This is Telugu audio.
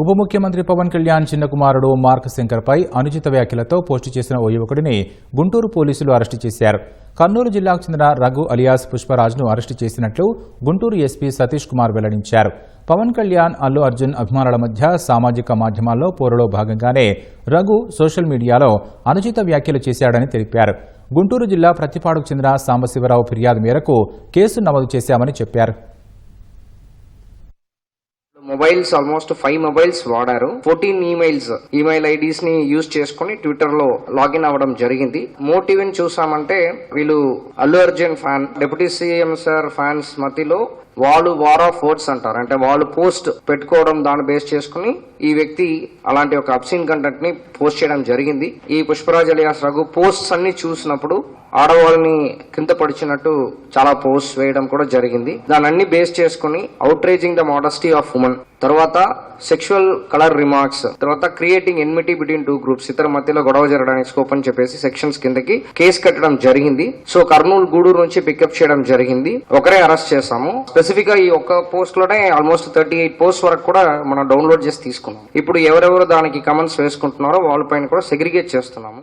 ఉప ముఖ్యమంత్రి పవన్ కళ్యాణ్ చిన్న కుమారుడు మార్క్ శంకర్పై అనుచిత వ్యాఖ్యలతో పోస్టు చేసిన ఓ యువకుడిని గుంటూరు పోలీసులు అరెస్టు చేశారు. కర్నూలు జిల్లాకు చెందిన రఘు అలియాస్ పుష్పరాజ్ను అరెస్టు చేసినట్లు గుంటూరు ఎస్పీ సతీష్ కుమార్ వెల్లడించారు. పవన్ కళ్యాణ్ అల్లు అర్జున్ అభిమానుల మధ్య సామాజిక మాధ్యమాల్లో పోరులో భాగంగానే రఘు సోషల్ మీడియాలో అనుచిత వ్యాఖ్యలు చేశాడని తెలిపారు. గుంటూరు జిల్లా ప్రతిపాడుకు చెందిన సాంబశివరావు ఫిర్యాదు మేరకు కేసు నమోదు చేశామని చెప్పారు. మొబైల్స్ ఆల్మోస్ట్ ఫైవ్ మొబైల్స్ వాడారు. ఫోర్టీన్ ఈమెయిల్స్ ఈమెయిల్ ఐడీస్ని యూజ్ చేసుకుని ట్విట్టర్లో లాగిన్ అవ్వడం జరిగింది. మోటివ్ చూసామంటే వీళ్ళు Allu Arjun fan deputy CM sir fans మధ్యలో వాళ్ళు వార్ ఆఫ్ వర్డ్స్ అంటారు. అంటే వాళ్ళు పోస్ట్ పెట్టుకోవడం దాన్ని బేస్ చేసుకుని ఈ వ్యక్తి అలాంటి ఒక అబ్సీన్ కంటెంట్ని పోస్ట్ చేయడం జరిగింది. ఈ పుష్పరాజ్ అలియాస్ రఘు పోస్ట్స్ అన్ని చూసినప్పుడు ఆడవాళ్ళని కింద పడిచినట్టు చాలా పోస్ట్ వేయడం కూడా జరిగింది. దాన్ని అన్ని బేస్ చేసుకుని outraging the modesty of women తర్వాత సెక్షువల్ కలర్ రిమార్క్స్ తర్వాత creating enmity between two groups ఇతర మధ్యలో గొడవ జరగడానికి స్కోప్ అని చెప్పేసి సెక్షన్స్ కిందకి కేసు కట్టడం జరిగింది. సో కర్నూలు గూడూరు నుంచి పికప్ చేయడం జరిగింది. ఒకరే అరెస్ట్ చేశాము. స్పెసిఫిక్ స్పెసిఫిక్గా ఈ ఒక్క పోస్ట్లోనే ఆల్మోస్ట్ థర్టీ ఎయిట్ పోస్ట్ వరకు కూడా మనం డౌన్లోడ్ చేసి తీసుకున్నాం. ఇప్పుడు ఎవరెవరు దానికి కమెంట్స్ వేసుకుంటున్నారో వాళ్ళపైన కూడా సెగ్రిగేట్ చేస్తున్నాము.